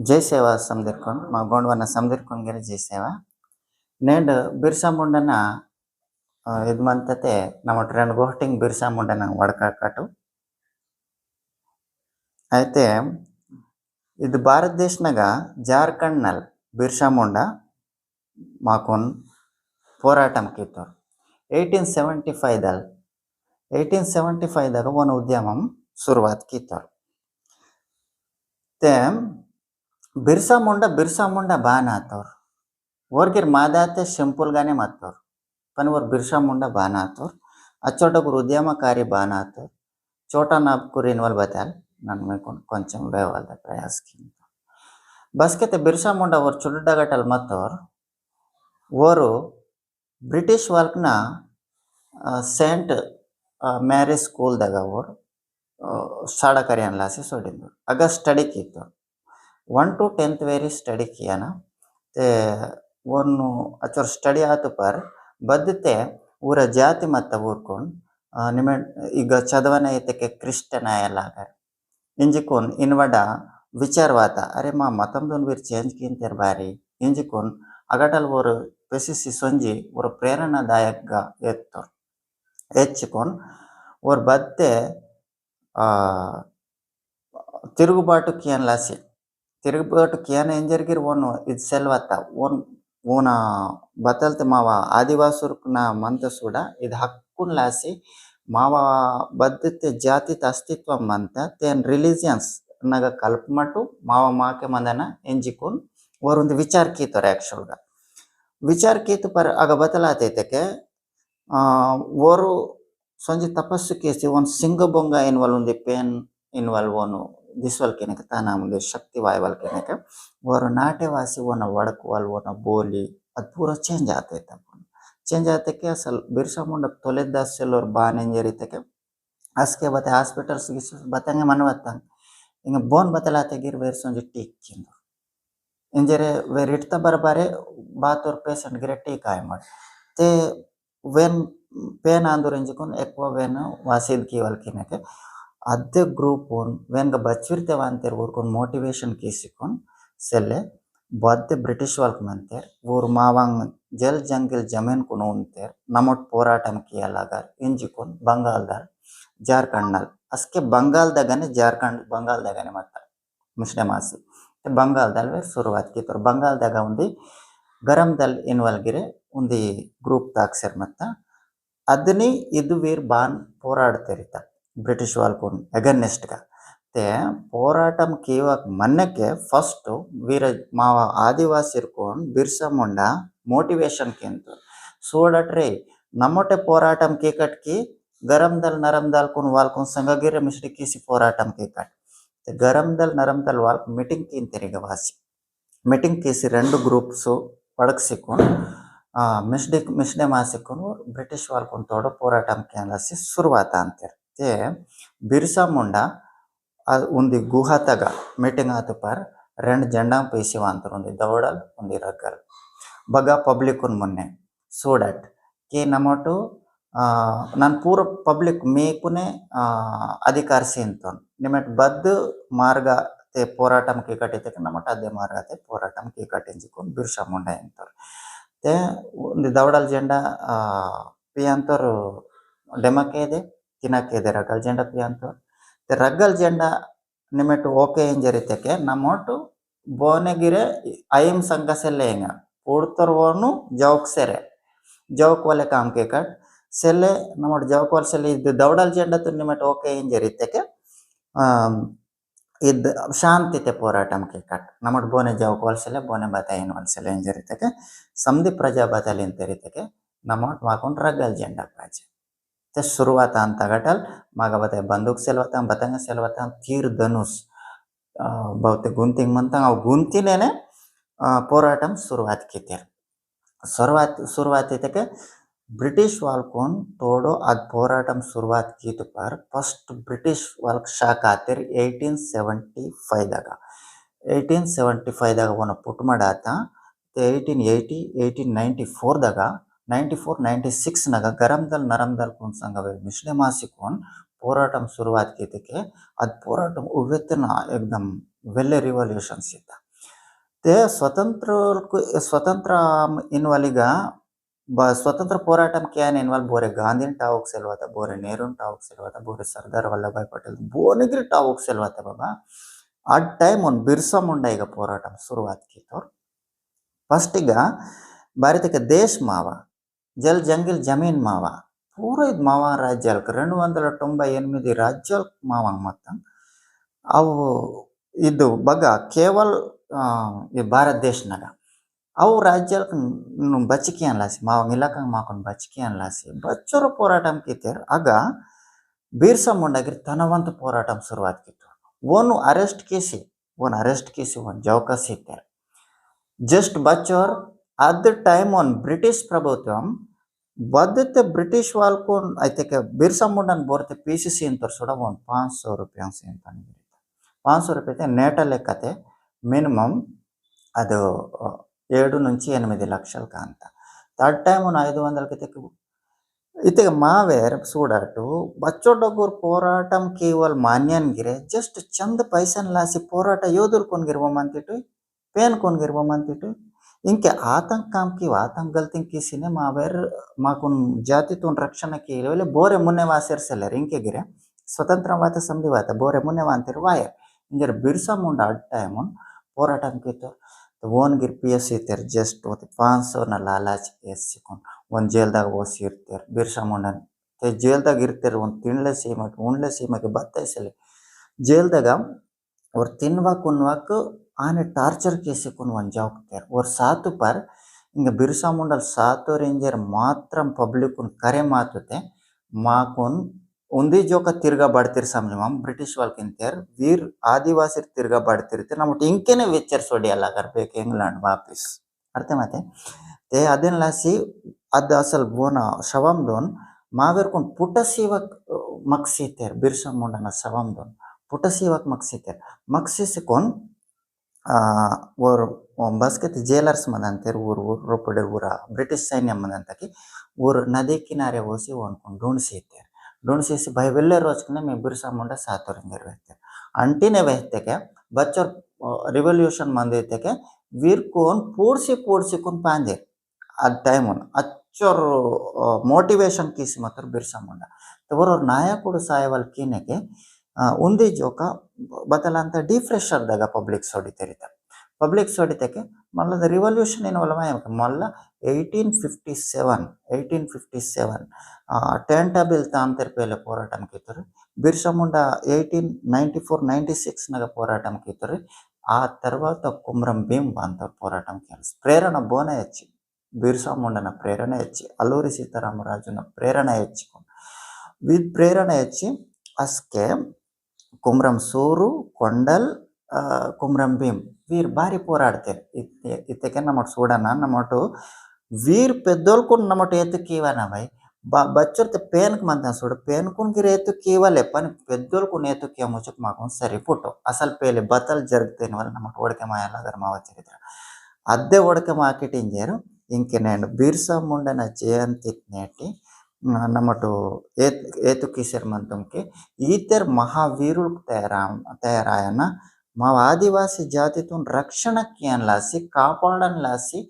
ಜೈ ಸೇವಾ ಸಂದಿರ್ಕೊಂಡು ಮಾ ಗೋಂಡವನ್ನು ಸಂದಿರ್ಕೊಂಡ್ಗೆರೆ ಜೈ ಸೇವಾ ನೇಂಡ್ ಬಿರ್ಸಾ ಮುಂಡನ ಇದು ಮಂತತೆ ನಮ್ಮ ಟ್ರೆಂಡ್ ಗೋಟಿಂಗ್ ಬಿರ್ಸಾ ಮುಂಡನ ಒಡಕಾಕಟ್ಟು అయితే ఇది భారతదేశంగా జార్ఖండ్ నల్ బిర్సా ముండ మాకు పోరాటం కిత్తూరు ఎయిటీన్ సెవెంటీ ఫైవ్ దల్ ఎయిటీన్ సెవెంటీ ఫైవ్ దాకా వన్ ఉద్యమం సురువాత్ కిత్తూరు ಬಿರ್ಸಾ ಮುಂಡ ಬಿರ್ಸಾ ಮುಂಡ ಬಾನ ಆತವ್ರು ಅವ್ರಿಗೆ ಮಾದಾತೆ ಸಿಂಪಲ್ಗಾನೇ ಮಾತವ್ರು ಪನ್ ಅವ್ರು ಬಿರ್ಸಾ ಮುಂಡ ಬಾನ ಆತವ್ರು అచ్చోటకు ఉద్యమకారి బాణాత్ చోటా నాప్కు రిన్వాల్వ్ బతాలి నన్ను కొంచెం వేవాల ప్రయాస్కి బస్కెతే బిర్సా ముండా ఓరు చుడ్డగటల్ మత్తవర్ ఓరు బ్రిటిష్ వాళ్ళకిన సెయింట్ ಮ್ಯಾರೇಜ್ ಸ್ಕೂಲ್ದಾಗ ಅವರು ಸಾಡಕರಿಯನ್ ಲಾಸಿ ಸೊಡಿದ್ರು ಆಗ ಸ್ಟಡಿಕ್ ಇತ್ತು one to tenth very study ಕಿಯನ ते ಒಂದು ಅಚೋರ್ ಸ್ಟಡಿ ಆತು ಪರ್ ಬದ್ಧತೆ ಊರ ಜಾತಿ ಮತ್ತ ಊರ್ಕೊಂಡು ನಿಮ ಈಗ ಚದವನ ಐತಕ್ಕೆ ಕ್ರಿಶ್ಚನಾಯಲ್ಲಾಗ ಇಂಜಿಕೊನ್ ಇನ್ವಡ ವಿಚಾರವಾತ ಅರೆ ಮಾ ಮತಂದೊಂದು ವೀರ್ ಚೇಂಜ್ ಕಿಂತೇರ್ ಬಾರಿ ಇಂಜಿಕೊನ್ ಅಗಟಲ್ ಒರು ಪೆಸಿಸಿ ಸೊಂಜಿ ಒರು ಪ್ರೇರಣಾದಾಯಕ ಎತ್ತು ಹೆಚ್ಚಿಕೊನ್ ಒರ್ ಬದ್ದೆ ತಿರುಗುಬಾಟು ಕಿಯನ್ ಲಾಸಿ ತಿರುಗುಬಾಟು ಕಿಯನ್ ಏನ್ ಜರ್ಗಿರ್ ಓನ್ ಇದು ಸೆಲ್ವತ್ತ ಓನ್ ಓನ ಬತಲ್ತೆ ಮಾವ ಆದಿವಾಸುರ್ನ ಮಂತ ಸೂಡ ಇದು ಹಕ್ಕುನ್ ಲಾಸಿ ಮಾವ ಬದ್ಧತೆ ಜಾತಿ ಅಸ್ತಿತ್ವ ಮಂತ ತೇನ್ ರಿಲಿಜಿಯನ್ಸ್ ನಾಗ ಕಲ್ಪಮಟ್ಟು ಮಾವ ಮಾಕೆ ಮಂದನ ಎಂಜಿಕೂನ್ ಓರೊಂದು ವಿಚಾರ ಕೀತಾರೆ ಆ್ಯಕ್ಚುಲ್ಗ ವಿಚಾರ ಕೀತು ಪರ್ ಆಗ ಬದಲಾತೈತಕ್ಕೆ ಓರು ಸಂಜೆ ತಪಸ್ಸು ಕೇಸಿ ಒಂದು ಸಿಂಗಬೊಂಗ ಇನ್ವಾಲ್ವ್ ఉంది ಪೇನ್ ಇನ್ವಾಲ್ವ್ ಓನು ದಿಸುವಲ್ಕೆನಕ ತಾನ ಮುಂದೆ ಶಕ್ತಿ ವಾಯುವಲ್ಕೆನಕ ಅವರು ನಾಟ್ಯವಾಸಿ ಒನ ಒಡಕು ಅಲ್ವನ ಬೋಲಿ ಅದು ಪೂರ ಚೇಂಜ್ ಆತೈತೆ ಚೇಂಜ್ ಆತಕ್ಕೆ ಅಸಲ್ ಬಿರ್ಸಾ ಮುಂಡ ತೊಲೆದ್ದ ಸೆಲ್ಲೋರ್ ಬಾನ್ ಎಂಜರಿತಕ್ಕೆ ಅಸ್ಕೆ ಬತ್ತೆ ಹಾಸ್ಪಿಟಲ್ಸ್ ಬತ್ತಂಗೆ ಮನವತ್ತಂಗೆ ಹಿಂಗೆ ಬೋನ್ ಬತ್ತಲ ತೆಗೀರ್ ಬೇರ್ಸೊಂಜಿ ಟೀಕ್ ತಿಂದು ಇಂಜರೆ ವೇರ್ ಇಡ್ತಾ ಬರಬಾರೆ ಬಾತೋರ್ ಪೇಷಂಟ್ ಗಿರೆ ಟೀಕ್ ಆಯ್ ಮಾಡಿ ತೇ ವೇನ್ ಪೇನ್ ಆಂದೂರ್ ಎಂಜಿಕೊಂಡು ಎಕ್ವ ವೇನ್ ವಾಸಿದ್ ಕೀವಲ್ಕಿನಕ್ಕೆ ಅದೇ ಗ್ರೂಪ್ ಒನ್ ವೆನ್ಗ ಬಚ್ಚಿರ್ತೇವೆ ಅಂತೇರ್ ಊರ್ಕೊಂಡು ಮೋಟಿವೇಶನ್ ಕೇಸಿಕೊಂಡು ಸೆಲ್ಲೆ ಬದ್ದೆ ಬ್ರಿಟಿಷ್ ವಾಲ್ಕ್ ಮಂತೇರ್ ಊರು ಮಾವಾಂಗ್ ಜಲ್ ಜಂಗಿಲ್ ಜಮೀನ್ ಕುನು ಉಂತೇರ್ ನಮಟ್ ಪೋರಾಟಂ ಕಿಯಲಾಗಾರ್, ಇಂಜಿಕೊಂಡ್ ಬಂಗಾಲ್ದಾರ್ ಜಾರ್ಖಂಡ್ನಲ್ಲಿ ಅಸ್ಕೆ ಬಂಗಾಲ್ದಾಗನೆ ಜಾರ್ಖಂಡ್ ಬಂಗಾಲ್ದಾಗನೆ ಮತ್ತ ಮಿಶ್ನೆ ಮಾಸಿ. ಬಂಗಾಲ್ದಲ್ಲಿ ಶುರುವಾತ್ ಕಿತ್ತೋರು. ಬಂಗಾಲ್ದಾಗ ಒಂದು ಗರಂದಲ್ ಇನ್ವಲ್ಗಿರೆ ಒಂದು ಗ್ರೂಪ್ ತಾಕ್ಸರ್ ಮತ್ತ ಅದನ್ನೇ ಇದು ವೀರ್ ಬಾನ್ ಪೋರಾಡ್ತಿರ್ತಾರೆ. బ్రిటిష్ వాళ్ళకు అగెన్నిస్ట్గా తే పోరాటం కీవక్ మన్నకే ఫస్ట్ వీర మా ఆదివాసి ಇರ್ಕೊಂಡು ಬಿರ್ಸಾ ಮುಂಡ ಮೋಟಿವೇಶನ್ ಕಿಂತ ಸೋಡಟ್ರೆ ನಮ್ಮೊಟ್ಟೆ పోరాటం కీకట్కి గరందల్ నరందల్ కున్ వాళ్ళకు సంగగిర మిశ్రి కీసి పోరాటం కీకట్ గరందల్ నరందల్ వాళ్ళకు మీటింగ్ కింద తిరిగి వాసి ಮೀಟಿಂಗ್ ಕೇಸಿ రెండు ಗ್ರೂಪ್ಸ್ ಒಡಗಿಸಿಕೊಂಡು ಮಿಸ್ಡಿ ಮಿಸ್ಡೆ ಮಾಸಿಕೊಂಡು ಬ್ರಿಟಿಷ್ ವಾಲ್ಕೊಂಡು ತೋಡ ಹೋರಾಟಂ ಕೇಂದ್ರಸಿ ಶುರುವಾತ ಅಂತಾರೆ ते તે બિરસા મુંડા ಒಂದು ಗುಹಾತಗ ಮೀಟಿಂಗ್ ಆತು ಪರ್, ರೆಂಡ್ ಜಂಡ ಪೀಸಿವ ಅಂತ ಉಂದಿ ದೌಡಲ್ ಉಂದಿ ರಗಲ್ ಬಗ ಪಬ್ಲಿಕ್ ಮೊನ್ನೆ, ಸೊ ಡಟ್ ಕೆ ನಮಟು ನಾನು ಪೂರ ಪಬ್ಲಿಕ್ ಮೇಕುನೆ ಅಧಿಕಾರಿಸಿ ಅಂತ ನಿಮಟ್ ಬದ್ದು ಮಾರ್ಗ ತೆ ಪೋರಾಟಂ ಕೀಕಟ್ಟಿದ್ದಕ್ಕೆ ನಮಟ ಅದೇ ಮಾರ್ಗ ತೇ ಪೋರಾಟಂ ಕೀಕಟ್ಟಿಂಜಿಕೊಂಡು ಬಿರ್ಸಾ ಮುಂಡ ಅಂತವ್ರು ತೇ ಉಂದಿ ದೌಡಲ್ ಜೆಂಡ ಪಿ ಅಂತವ್ರು ಡೆಮಕ್ಕೆ ಇದೆ ರಗ್ಗಲ್ ಜೆಂಡ ಪಿ ಅಂತವ್ರು ते ರಗ್ಗಲ್ ಜೆಂಡ ನಿಮ್ಮಟ್ಟು ಓಕೆ ಏನ್ ಜರಿತಕ್ಕೆ ನಮ್ಮೊಟ್ಟು ಬೋನೆಗಿರೆ ಐಂ ಸಂಘಸೆಲ್ಲೆ ಹೆಂಗ ಪೂಡ್ತರ್ವನು ಜೌಕ್ ಸೆರೆ. ಜೌಕ್ ಒಲೆ ಕಾಮ್ ಕಟ್. ಸೆಲ್ಲೆ, ನಮ್ಮೊಟ್ಟು ಜೌಕ್ ಒಲ್ ಸೆಲ್ಲೆ ಇದ್ದು ದೌಡಲ್ ಜೆಂಡ ತು ನಿಮ್ಮಟ್ಟು ಓಕೆ ಏನ್ ಜರಿತಕ್ಕೆ ಇದ್ ಶಾಂತಿತೆ ಕೆ ಕಟ್. ನಮ್ಮಟ್ ಬೋನೆ ಜೌಕ್ ವಲ್ಸೆಲೆ ಬೋನೆ ಬತಾಯಿನ ಪ್ರಜಾ ಬತಾಲಿ ಅಂತ ಇರಿತಕ್ಕೆ ನಮ್ಮಟ್ ಮಾಕೊಂಡು ರಗ್ಗಲ್ ಜೆಂಡ ಪ್ರಾಜೆ તે શરૂઆત અંત ઘટલ માગા બતાય બંદૂક સેલવતા બતંગ સેલવતા ತೀರ್ ಧನುಷ್. ಬಹುತೇಕ ಗುಂತಿಂಗ್ ಮಂತಂಗ, ಅವು ಗುಂತಿನೇನೆ ಪೋರಾಟ ಶುರುವಾತ್ ಕಿತ್ಯಾರ ಶುರುವಾತ್ ಶುರುವಾತ್ ಇದಕ್ಕೆ ಬ್ರಿಟಿಷ್ ವಾಲ್ಕೋನ್ ತೋಡೋ ಅದು ಪೋರಾಟ ಶುರುವಾತ್ ಕೀತು ಪರ್. ಫಸ್ಟ್ ಬ್ರಿಟಿಷ್ ವಾಲ್ಕ್ ಶಾಖ ಆತಿರ್ ಏಯ್ಟೀನ್ ಸೆವೆಂಟಿ ಫೈದಾಗ ಏಯ್ಟೀನ್ ಸೆವೆಂಟಿ ಫೈದಾಗ ಅವನು ಪುಟ್ಮಡ ಆತ ಏಯ್ಟೀನ್ ಏಯ್ಟಿ, ಏಯ್ಟೀನ್ ನೈಂಟಿ ಫೋರ್ದಾಗ ನೈಂಟಿ ಫೋರ್, ನೈಂಟಿ ಸಿಕ್ಸ್ನಾಗ ಗರಂದಲ್ ನರಂದಲ್ ಕುಣ್ಸಂಗವೆ ಮಿಶ್ಲೆ ಮಾಸಿಕೋನ್ ಹೋರಾಟಂ ಶುರುವಾತ್ ಕಿದ್ದಕ್ಕೆ ಅದು ಹೋರಾಟ ಉವೆತ್ತನ ಎಕ್ದಮ್ ವೆಲ್ಲೆ ರಿವಲ್ಯೂಷನ್ಸ್ ಇದ್ದ ತೆ ಸ್ವತಂತ್ರ ಸ್ವತಂತ್ರ ಇನ್ವಾಲಿಗ ಬ ಸ್ವತಂತ್ರ ಪೋರಾಟ ಕ್ಯಾನ್ ಇನ್ವಾಲ್ ಬೋರೆ ಗಾಂಧಿನ ಟಾವಕ್ ಸೆಲ್ವಾತ, ಬೋರೆ ನೆಹರೂನ್ ಟಾವಕ್ ಸೆಲ್ವಾತ, ಬೋರೆ ಸರ್ದಾರ್ ವಲ್ಲಭಾಯ್ ಪಟೇಲ್, ಬೋನಿಗ್ರಿ ಟಾವಕ್ ಸೆಲ್ವಾತ ಬಾಬಾ. ಆ ಟೈಮ್ ಒಂದು ಬಿರ್ಸಾ ಮುಂಡ ಈಗ ಹೋರಾಟಂ ಶುರುವಾದ ಕಿತ್ತವ್ರು ಫಸ್ಟಿಗ ಭಾರತಕ್ಕೆ ದೇಶ್ ಮಾವ. ಜಲ್ ಜಂಗಿಲ್ ಜಮೀನ್ ಮಾವ. ಪೂರ ఇది ಮಾವ రాజ్యాలకు రెండు వందల తొంభై ಎನ್ಮಿದಿ రాజ్యాలకు మావా మొత్తం ಅವು ಇದು ಬಗ್ಗ ಕೇವಲ್ ಈ ಭಾರತ ದೇಶನಾಗ. ಅವು ರಾಜ್ಯಕ್ಕೆ ಬಚಿಕೆ ಅನ್ಲಾಸಿ. ಮಾವ ಇಲಾಖಂಗೆ ಮಾಕೊಂಡು ಬಚಿಕೆ ಅನ್ಲಾಸಿ. ಬಚ್ಚೋರು ಹೋರಾಟ ಕಿತ್ತೇರು ಆಗ ಬೀರ್ಸ ಮುಂಡಾಗಿರ್ ತನವಂತ ಶುರುವಾದ ಶುರುವಾದ್ಕಿತ್ತು ಓನು ಅರೆಸ್ಟ್ ಕೇಸಿ, ಓನ್ ಅರೆಸ್ಟ್ ಕೇಸಿ ಒಂದು ಜೌಕಸ್ ಇತ್ತೇರು ಜಸ್ಟ್ ಬಚ್ಚೋರ್, ಅದ ಟೈಮ್ ಒನ್ ಬ್ರಿಟಿಷ್ ಪ್ರಭುತ್ವ ಬದ್ದತ್ತೆ ಬ್ರಿಟಿಷ್ ವಾಲ್ಕು ಆಯ್ತಕ್ಕೆ ಬಿರ್ಸಾ ಮುಂಡನ್ ಬರುತ್ತೆ ಪಿ ಸಿ ಸಿ ಅಂತ ತೋರಿಸೋಣ ಒಂದು ಪಾಂಚ್ ಸಾವಿರ ರೂಪಾಯಿ ಸಿ ಅಂತ ನೀಡಿದ್ದೆ ಪಾಂಚ್ ಸಾವಿರ ರೂಪಾಯಿ ನೇಟ ಲೆಕ್ಕತೆ ಮಿನಿಮಮ್ ಅದು ಎರಡು ನುಂಚಿ ಎನಿಮಿದಿ ಲಕ್ಷಕ್ಕೆ ಅಂತ. ಥರ್ಡ್ ಟೈಮ್ ಒಂದು ಐದು ವಂದ್ರ ಕತೆಕ್ಕೆ ಇತ್ತೆ ಮಾವೇರ್ ಸೂಡಾಟು ಬಚ್ಚೊಡ್ಡಗೂರ್ ಪೋರಾಟಂ ಕೇವಲ ಮಾನ್ಯನ್ಗಿರೆ, ಜಸ್ಟ್ ಚಂದ ಪೈಸನ್ ಲಾಸಿ ಪೋರಾಟ ಯೋಧರ್ ಕೊನ್ಗಿರ್ಬೋಮ್ ಅಂತಿಟ್ಟು ಪೇನ್ ಕೊನ್ಗಿರ್ಬೋಮ್ ಅಂತಿಟ್ಟು ఇంకే ఆతంకంకి ఆతంకల్తింకిసినే మావేర్ మాకు జాతితో రక్షణకి ಇಲ್ಲೇ ಬೋರೆ ಮುನ್ನೆ ವಾಸಿರ್ಸಲ್ಲರ್ ಇಂಕೆಗಿರೆ ಸ್ವತಂತ್ರವಾದ ಸಂಧಿವಾತ ಬೋರೆ ಮುನ್ನೆ ವಾಂತಿರು ವಾಯರ್ ಇಂಜರ್ ಬಿರ್ಸಾ ಮುಂಡ ಅಡ್ ಟೈಮ್ పోరాటంకి ಓನ್ಗಿರ್ ಪಿ ಎಸ್ ಇರ್ತಾರೆ ಜಸ್ಟ್ ಒಂದು ಪಾಂಚ್ ಸಾವಿರ ಲಾಲಾಚ್ ಎಸ್ಸಿಕೊಂಡು ಒಂದು ಜೇಲ್ದಾಗ ಓಸಿ ಇರ್ತಾರೆ ಬಿರ್ಸಾ ಮುಂಡನ್ te ಜೇಲ್ದಾಗ ಇರ್ತಾರೆ ಒಂದು ತಿನ್ಲೆ ಸೀಮಕ್ಕೆ ಉಣ್ಲೆ ಸೀಮಕ್ಕೆ ಬತ್ತಾಯಿಸಲಿ ಜೇಲ್ದಾಗ ಅವ್ರು ತಿನ್ವಾಕ್ ಉಣ್ವಾಕ್ આને ટાર્ચર કેસે કોનું અંજાવ ઓર సాతు పర్ ఇంకా బిర్సా ముండల్ సాతో రేంజర్ మాత్రం పబ్లిక్ కరే మాతుతే మాకున్ ఉంది జోక ತಿರ್ಗಾಬಾಡ್ತಿರ್ ಸಂಜಮಂ ಬ್ರಿಟಿಷ್ ವಾಲ್ಕಿಂತೇರ್ ವೀರ್ ಆದಿವಾಸಿರ್ ತಿರ್ಗಾಬಾಡ್ತಿರ್ತೆ ನಮ್ಮಟ್ ಇಂಕೆನೆ ವೆಚ್ಚರ್ ಸೊಡಿಯಲ್ಲ ಕರ್ಬೇಕು ಇಂಗ್ಲೆಂಡ್ ವಾಪಸ್ ಅರ್ಥ ಮತ್ತೆ ತೆ ಅದೆನ್ಲಾಸಿ ಅದ ಅಸಲ್ ಬೋನ ಶವಂದೋನ್ ಮಾವೇರ್ಕೊಂಡು ಪುಟ ಸೇವಕ್ ಮಗ್ಸಿತೇರ್ ಬಿರ್ಸಾ ಮುಂಡನ ಶವಂದೋನ್ ಪುಟ ಸೇವಕ್ ಮಗ್ಸಿತೇರ್ ಮಗ್ಸಿಸ್ಕೊಂಡ್ ಅವರು ಬಸ್ಕತ್ ಜೇಲರ್ಸ್ ಮದಂತೆ ಊರು ರೋಪಡೆ ಊರ, ಬ್ರಿಟಿಷ್ ಸೈನ್ಯ ಮದಂತಕ್ಕೆ ಊರು ನದಿ ಕಿನಾರೆ ಓಸಿ ಒನ್ಕೊಂಡು ಡೊಣ್ಸಿತ್ತೆ ಡೊಣ್ಸಿಸಿ ಬೈವೆಲ್ಲೆ ರೋಜಕನೆ ಮೇ ಬಿರ್ಸಾ ಮುಂಡ ಸಾತೋರಿಂಗರ್ ವೆತ್ತೆ ಅಂಟಿನೆ ವೆತ್ತೆಗೆ ಬಚ್ಚರ್ ರಿವಲ್ಯೂಷನ್ ಮಂದೈತೆಗೆ ವೀರ್ಕೋನ್ ಪೂರ್ಸಿ ಪೂರ್ಸಿ ಪೂರ್ಸಿಕೊಂಡ್ ಪಾಂದೆ. ಅದ್ ಟೈಮನ್ ಅಚ್ಚರ್ ಮೋಟಿವೇಶನ್ ಕೀಸಿ ಮಾತ್ರ ಬಿರ್ಸಾ ಮುಂಡ ತವರವ್ರ ನಾಯಕರು ಸಾಯವಲ್ ಕೀನೆಗೆ ಒಂದು ಜೋಕ ಬದಲಾಂತ ಡಿಫ್ರೆಶರ್ ದಾಗ ಪಬ್ಲಿಕ್ಸ್ ಹೊಡಿತಿರಿತ ಪಬ್ಲಿಕ್ಸ್ ಹೊಡಿತಕ್ಕೆ ಮಲ್ಲದ ರಿವಲ್ಯೂಷನ್ ಏನು ಒಲಮ ಮಲ್ಲ eighteen fifty seven eighteen fifty seven ten ಟಬಿಲ್ ತಾಂತೆರ್ ಪೇಲೆ పోరాటం ಕಿತ್ತರು Birsa Munda eighteen ninety four ninety సిక్స్నాಗ పోరాటం కిత్తరు ఆ తర్వాత కుమ్రం భీమ్ అంత పోరాటం కలిసి ప్రేరణ బోన ಹೆಚ್ಚಿ బిర్సా ముండನ ప్రేరణ ಹೆಚ್ಚి అల్లూరి సీతారామరాజుನ ప్రేరణ ಹೆಚ್ಚిಕೊಂಡು ವಿದ್ ಪ್ರೇರಣ ಹೆಚ್ಚಿ ಅಸ್ಕೆ కుమరం సూరు కొండల్ కుమరం భీమ్ వీరు భారీ పోరాడితే. ఇతకే నమ్మటు చూడనా? నమ్మటు వీరు పెద్దోళ్ళకున్న నమ్మటు ఎత్తుకీవనవై బా బచ్చరితే పేనుకు మంది చూడు. పేనుకునికి ఎత్తుకీవలే పని పెద్దోళ్ళకున్న ఎత్తుకే ముచ్చు మాకు సరి పుట్టు అసలు పేలి బతలు జరిగితేని వల్ల నమ్మటు ఉడకమాయాలి మా చరిత్ర. అద్దె ఉడకమాకిటింజారు ఇంక నేను బీర్సా ముండన జయంతి నేటి ನಮ್ಮಟು ಏತು ಕಿಸರ್ ಮಂತುಮ್ಕಿ ಈತರ್ ಮಹಾವೀರು ತಯಾರಾಯನ ಮಾವ ಆದಿವಾಸಿ ಜಾತಿ ತುನ್ ರಕ್ಷಣಕ್ಕಿಯನ್ ಲಾಸಿ ಕಾಪಾಡನ್ ಲಾಸಿ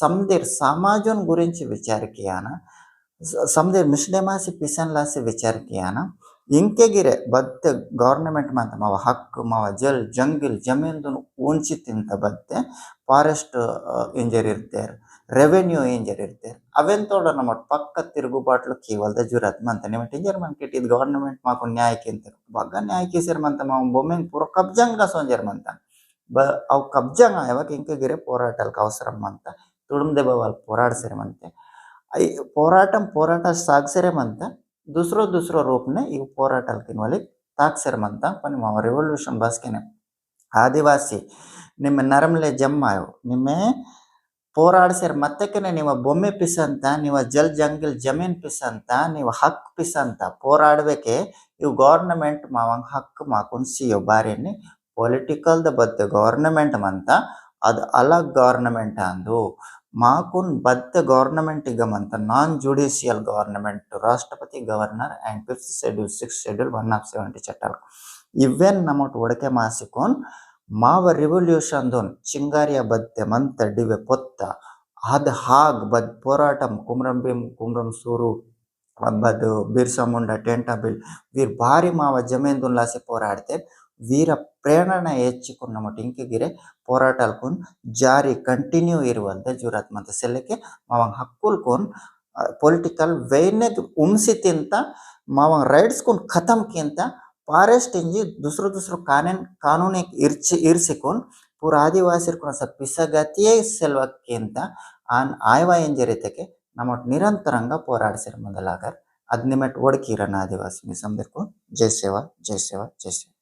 ಸಮದಿರ್ ಸಮಾಜನ್ ಗುರಿಂಚಿ ವಿಚಾರಕಿಯಾನ ಸಮದಿರ್ ಮಿಶ್ನೆಮಾಸಿ ಪಿಸನ್ ಲಾಸಿ ವಿಚಾರಕಿಯಾನ, ಇಂಕೆಗಿರೆ ಬದ್ದೆ ಗೌರ್ಮೆಂಟ್ ಮಂತ ಮಾವ ಹಕ್ಕು, ಮಾವ ಜಲ್, ಜಂಗಿಲ್ ಜಮೀನ್ದು ಉಂಚಿ ತಿಂತ ಬದ್ದೆ ಫಾರೆಸ್ಟ್ ಇಂಜರ್ ಇರ್ತೇರು. ರೆವೆನ್ಯೂ ಏನ್ ಜರಿರುತ್ತೆ? ಅವೆಂತೋಡ ನಮ್ಮ ಪಕ್ಕ ತಿರುಗುಬಾಟ್ಲು ಕೇವಲ್ದ ಜುರತ್ ಮಂತನೆ ಮಟ್ಟ ಇಂಜರ್ ಮನ್ಕೆಟ್ ಇದು ಗವರ್ನಮೆಂಟ್ ಮಾಕು ನ್ಯಾಯಕ್ಕೆ ಅಂತ ಬಗ್ಗ ನ್ಯಾಯಕ್ಕೆ ಸೇರ್ ಮಂತ, ಮಾವು ಬೊಮ್ಮೆಂಗ್ ಪೂರ ಕಬ್ಜಂಗ ಸೋಂಜರ್ ಮಂತ. ಬ, ಅವು ಕಬ್ಜಂಗ, ಯಾವಾಗ ಇಂಕಗಿರೆ ಪೋರಾಟಲ್ಕ ಅವಸರ ಮಂತ. ತುಳುಮ್ದೆ ಬವಲ್ ಪೋರಾಡ್ಸರೆ ಮಂತೆ. ಪೋರಾಟಂ ಪೋರಾಟ ಸಾಗ್ಸರೆ ಮಂತ. ದೂಸರೋ ದೂಸರೋ ರೂಪನೆ ಇವು ಪೋರಾಟಲ್ಕಿನ ಒಳಗೆ ತಾಕ್ಸರ್ ಮಂತ. ಪನಿ ಮಾವ ರೆವಲ್ಯೂಷನ್ ಬಾಸ್ಕೆನೆ. ಆದಿವಾಸಿ, ನಿಮ್ಮ ನರಮ್ಲೆ ಜಮ್ಮಾಯವು ನಿಮ್ಮೆ ಹೋರಾಡಿಸ್ಯಾರ ಮತ್ತಕ್ಕೆನೆ ನೀವು ಬೊಮ್ಮೆ ಪಿಸಂತ ನೀವು ಜಲ್ ಜಂಗಲ್ ಜಮೀನ್ ಪಿಸಂತ ನೀವು ಹಕ್ ಪಿಸಂತ ಹೋರಾಡ್ಬೇಕೆ ಇವು ಗೌರ್ನಮೆಂಟ್ ಮಾವಂಗ ಹಕ್ ಮಾಕುನ್ಸಿಯೋ ಬಾರಿನಿ ಪೊಲಿಟಿಕಲ್ದ ಬದ್ಧ ಗೌರ್ನಮೆಂಟ್ ಅಂತ ಅದು ಅಲಗ್ ಗೌರ್ನಮೆಂಟ್ ಅಂದು మాకున్ బద్ద గవర్నమెంట్ ఇగమంత నాన్ జ్యుడిషియల్ గవర్నమెంట్ రాష్ట్రపతి governor and fifth schedule sixth schedule one of seventy చట్టాలు ఇవెన్ నమ్మటి ఉడకే మాసికోన్ ಮಾವ ರಿವಲ್ಯೂಷನ್ ದೊನ್ ಚಿಂಗಾರಿಯ ಬದ್ದೆ ಮಂತ ಡಿವೆ ಪೊತ್ತ. ಅದ್ ಹಾಗ್ ಬದ್ ಪೋರಾಟಂ ಕುಮ್ರಂ ಭೀಮ್ ಕುಮ್ರಂ ಸೂರು ಬದ್ ಬಿರ್ಸಾ ಮುಂಡ ಟೆಂಟ ಬಿಲ್ ವೀರ್ ಭಾರಿ ಮಾವ ಜಮೇಂದುನ್ ಲಾಸಿ ಪೋರಾಡ್ತೆ. ವೀರ ಪ್ರೇರಣ ಹೆಚ್ಚಿಕೊಂಡು ನಮ್ಮ ಟಿಂಕಿಗಿರೆ ಪೋರಾಟ ಅಲ್ಕೊಂಡು ಜಾರಿ ಕಂಟಿನ್ಯೂ ಇರುವಂತೆ ಜೂರಾತ್ ಮತ್ತು ಸೆಲ್ಲಕ್ಕೆ ಮಾವಂಗ್ ಹಕ್ಕುಲ್ಕೊಂಡು ಪೊಲಿಟಿಕಲ್ ವೈನ್ಯದ ರೈಡ್ಸ್ ಮಾವಂಗ್ ರೈಡ್ಸ್ಕೊಂಡು ಖತಮ್ಕಿಂತ फॉरेस्टिंग जी दुसरं दुसरं कानून कानून एक इर्च इर्सिकून ಪೂರ ಆದಿವಾಸಿರ್ಕುಣ ಸತ್ ಪಿಸಗತಿಯೇ ಸೆಲ್ವಕ್ಕಿಂತ ಆನ್ ಆಯ್ವಾ ಎಂಜರಿತಕ್ಕೆ ನಮ್ಮ ನಿರಂತರಂಗ పోరాడిసిరు ముందలాగర్ అద్నిమెట్ ఓడికీరన్ ఆదివాసి మీ సందర్కు జై సేవ జై సేవ జై సేవ